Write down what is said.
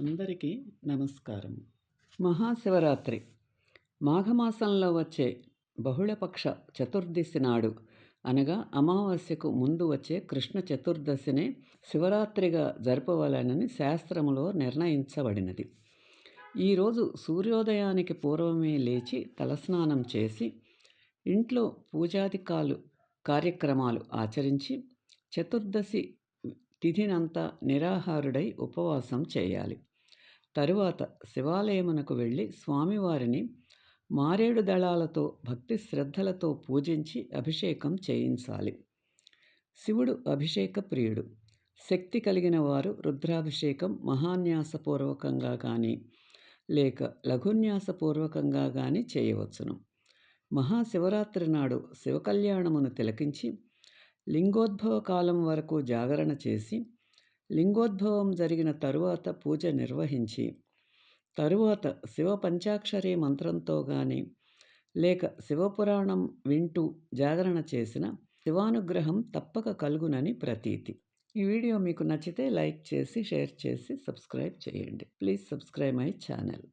అందరికీ నమస్కారం. మహాశివరాత్రి. మాఘమాసంలో వచ్చే బహుళపక్ష చతుర్దశి నాడు అనగా అమావాస్యకు ముందు వచ్చే కృష్ణ చతుర్దశినే శివరాత్రిగా జరపవలనని శాస్త్రములో నిర్ణయించబడినది. ఈరోజు సూర్యోదయానికి పూర్వమే లేచి తలస్నానం చేసి ఇంట్లో పూజాధికాలు కార్యక్రమాలు ఆచరించి చతుర్దశి తిథినంతా నిరాహారుడై ఉపవాసం చేయాలి. తరువాత శివాలయమునకు వెళ్ళి స్వామివారిని మారేడు దళాలతో భక్తి శ్రద్ధలతో పూజించి అభిషేకం చేయించాలి. శివుడు అభిషేక ప్రియుడు. శక్తి కలిగిన వారు రుద్రాభిషేకం మహాన్యాసపూర్వకంగా కానీ లేక లఘున్యాసపూర్వకంగా కానీ చేయవచ్చును. మహాశివరాత్రి నాడు శివకళ్యాణమును తిలకించి లింగోద్భవ కాలం వరకు జాగరణ చేసి లింగోద్భవం జరిగిన తరువాత పూజ నిర్వహించి తరువాత శివ పంచాక్షరి మంత్రంతో కానీ లేక శివపురాణం వింటూ జాగరణ చేసిన శివానుగ్రహం తప్పక కలుగునని ప్రతీతి. ఈ వీడియో మీకు నచ్చితే లైక్ చేసి షేర్ చేసి సబ్స్క్రైబ్ చేయండి. Please subscribe my channel.